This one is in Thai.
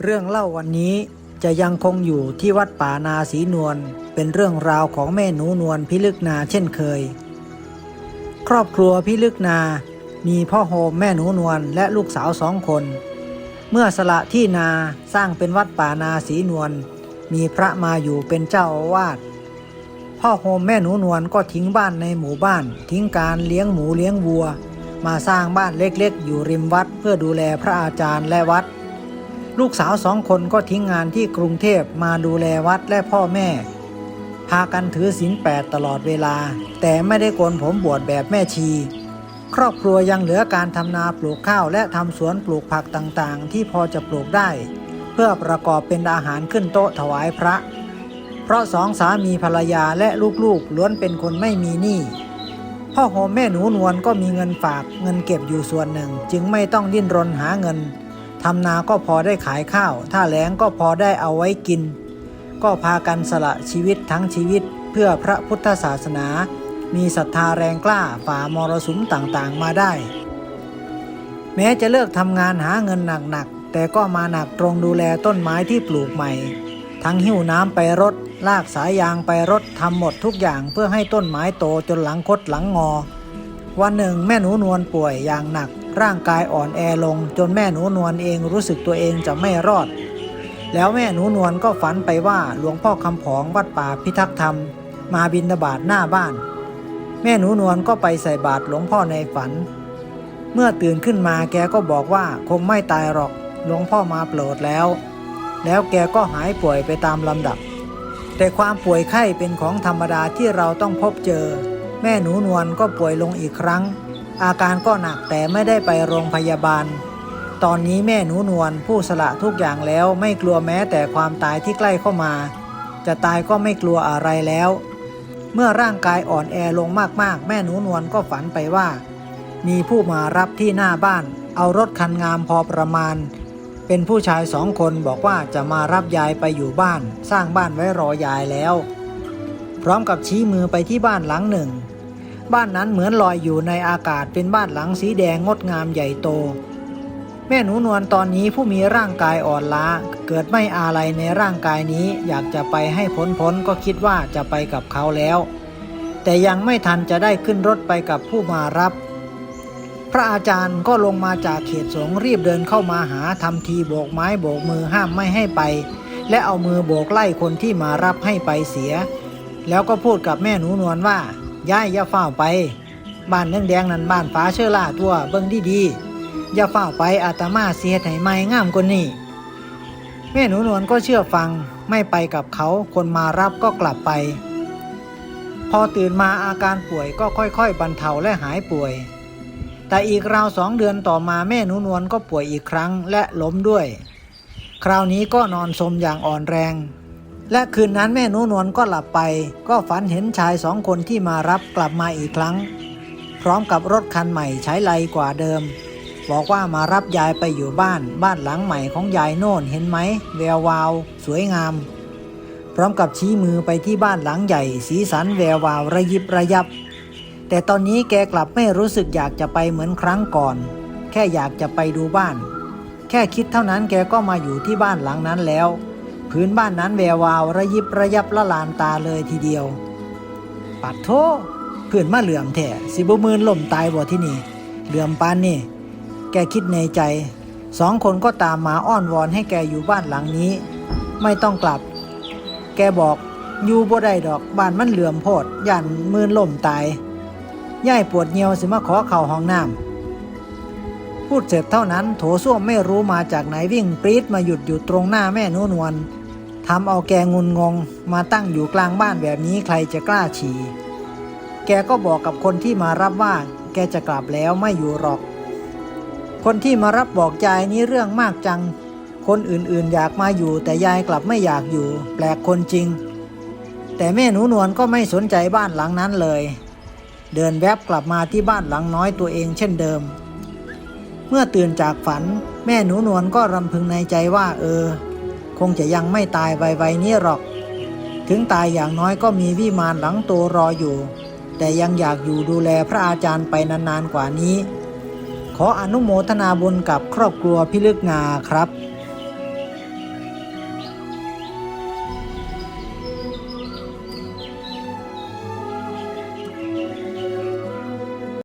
เรื่องเล่าวันนี้จะยังคงอยู่ที่วัดป่านาสีนวลเป็นเรื่องราวของแม่หนูนวลพิลึกนาเช่นเคย ครอบครัวพิลึกนา มีพ่อโฮมแม่หนูนวลและลูกสาวสองคน เมื่อสละที่นาสร้างเป็นวัดป่านาสีนวลมีพระมาอยู่เป็นเจ้าอาวาสพ่อโฮมแม่หนูนวลก็ทิ้งบ้านในหมู่บ้าน ทิ้งการเลี้ยงหมูเลี้ยงวัว มาสร้างบ้านเล็กๆ อยู่ริมวัดเพื่อดูแลพระอาจารย์และวัด ลูกสาวสองคนก็ทิ้งงานที่กรุงเทพมาดูแลวัดและพ่อแม่ พากันถือศีลแปดตลอดเวลา แต่ไม่ได้โกนผมบวชแบบแม่ชี ครอบครัวยังเหลือการทำนาปลูกข้าวและทำสวนปลูกผักต่างๆ ที่พอจะปลูกได้ เพื่อประกอบเป็นอาหารขึ้นโต๊ะถวายพระ เพราะสองสามีภรรยาและลูกๆล้วนเป็นคนไม่มีหนี้พ่อโฮมแม่หนูนวลก็มีเงินฝากเงินเก็บอยู่ส่วนหนึ่ง จึงไม่ต้องดิ้นรนหาเงิน ทำนาก็พอได้ขายข้าว ถ้าแล้งก็พอได้เอาไว้กิน ก็พากันสละชีวิตทั้งชีวิตเพื่อพระพุทธศาสนา มีศรัทธาแรงกล้าฝ่ามรสุมต่างๆมาได้ แม้จะเลิกทำงานหาเงินหนักๆ แต่ก็มาหนักตรงดูแลต้นไม้ที่ปลูกใหม่ ทั้งหิ้วน้ำไปรด ลากสายยางไปรดทำหมดทุกอย่างเพื่อให้ต้นไม้โตจนหลังคดหลังงอ วันหนึ่งแม่หนูนวลป่วยอย่างหนัก ร่างกายอ่อนแอลงจนแม่หนูนวลเองรู้สึกตัวเองจะไม่รอด แล้วแม่หนูนวลก็ฝันไปว่าหลวงพ่อคำผองวัดป่าพิทักษ์ธรรม มาบินบาตหน้าบ้าน แม่หนูนวลก็ไปใส่บาตรหลวงพ่อในฝัน เมื่อตื่นขึ้นมาแกก็บอกว่าคงไม่ตายหรอกหลวงพ่อมาโปรดแล้ว แล้วแกก็หายป่วยไปตามลำดับ แต่ความป่วยไข้เป็นของธรรมดาที่เราต้องพบเจอ แม่หนูนวลก็ป่วยลงอีกครั้ง อาการก็หนักแต่ไม่ได้ไปโรงพยาบาล ตอนนี้แม่หนูนวลผู้สละทุกอย่างแล้วไม่กลัวแม้แต่ความตายที่ใกล้เข้ามา จะตายก็ไม่กลัวอะไรแล้ว เมื่อร่างกายอ่อนแอลงมากๆ แม่หนูนวลก็ฝันไปว่า มีผู้มารับที่หน้าบ้าน เอารถคันงามพอประมาณ เป็นผู้ชายสองคนบอกว่าจะมารับยายไปอยู่บ้าน สร้างบ้านไว้รอยายแล้ว พร้อมกับชี้มือไปที่บ้านหลังหนึ่ง บ้านนั้นเหมือนลอยอยู่ในอากาศเป็นบ้านหลังสีแดงงดงามใหญ่โต แม่หนูนวลตอนนี้ผู้มีร่างกายอ่อนล้า เกิดไม่อาลัยในร่างกายนี้ อยากจะไปให้พ้นพ้นก็คิดว่าจะไปกับเขาแล้ว แต่ยังไม่ทันจะได้ขึ้นรถไปกับผู้มารับ พระอาจารย์ก็ลงมาจากเขตสงรีบเดินเข้ามาหาทำทีโบกไม้โบกมือห้ามไม่ให้ไป และเอามือโบกไล่คนที่มารับให้ไปเสีย แล้วก็พูดกับแม่หนูนวลว่า ย่ายอย่าเฝ้าไป บ้านเรื่องแดงนั้นบ้านฟ้าเชื่อล่าตัวเบิ่งดีๆอย่าเฝ้าไปอาตมาเสียให้ไม่งามกว่านี้แม่หนูนวลก็เชื่อฟังไม่ไปกับเขาคนมารับก็กลับไป พอตื่นมาอาการป่วยก็ค่อยๆ บรรเทาและหายป่วย แต่อีกราวสองเดือนต่อมาแม่หนูนวลก็ป่วยอีกครั้งและล้มด้วย คราวนี้ก็นอนสมอย่างอ่อนแรง และคืนนั้นแม่หนูนวลก็หลับไป ก็ฝันเห็นชายสองคนที่มารับกลับมาอีกครั้ง พร้อมกับรถคันใหม่ใช้ไรกว่าเดิม บอกว่ามารับยายไปอยู่บ้าน บ้านหลังใหม่ของยายโน่นเห็นไหมแวววาว สวยงาม พร้อมกับชี้มือไปที่บ้านหลังใหญ่ สีสันแวววาวระยิบระยับ แต่ตอนนี้แกกลับไม่รู้สึกอยากจะไปเหมือนครั้งก่อน แค่อยากจะไปดูบ้าน แค่คิดเท่านั้นแกก็มาอยู่ที่บ้านหลังนั้นแล้ว พื้นบ้านนั้นแวววาวระยิบระยับละลานตาเลยทีเดียว ปัดโทเพื่อนมาเหลื่อมแท้สิบมืนล่มตายบ่ที่นี่ เหลื่อมปานนี่ แกคิดในใจ สองคนก็ตามมาอ้อนวอนให้แกอยู่บ้านหลังนี้ ไม่ต้องกลับ แกบอกอยู่บ่ได้ดอกบ้านมันเหลื่อมโพดย่านมืนล่มตายย่ายปวดเงียวสิมาขอเข่าห้องน้ำพูดเสร็จเท่านั้น โถส้วมไม่รู้มาจากไหนวิ่งปรีดมาหยุดอยู่ตรงหน้าแม่นูนวล ทำเอาแกงุนงงมาตั้งอยู่กลางบ้านแบบนี้ใครจะกล้าฉี่ แกก็บอกกับคนที่มารับว่า แกจะกลับแล้วไม่อยู่หรอก คนที่มารับบอกยายนี้เรื่องมากจัง คนอื่นๆอยากมาอยู่แต่ยายกลับไม่อยากอยู่ แปลกคนจริง แต่แม่หนูนวลก็ไม่สนใจบ้านหลังนั้นเลย เดินแวบกลับมาที่บ้านหลังน้อยตัวเองเช่นเดิม เมื่อตื่นจากฝัน แม่หนูนวลก็รำพึงในใจว่าเออ งจะยังไม่ตายไวๆนี้หรอก ถึงตายอย่างน้อยก็มีวิมานหลังโตรออยู่ แต่ยังอยากอยู่ดูแลพระอาจารย์ไปนานๆกว่านี้ ขออนุโมทนาบุญกับครอบครัวพิลึกงาครับ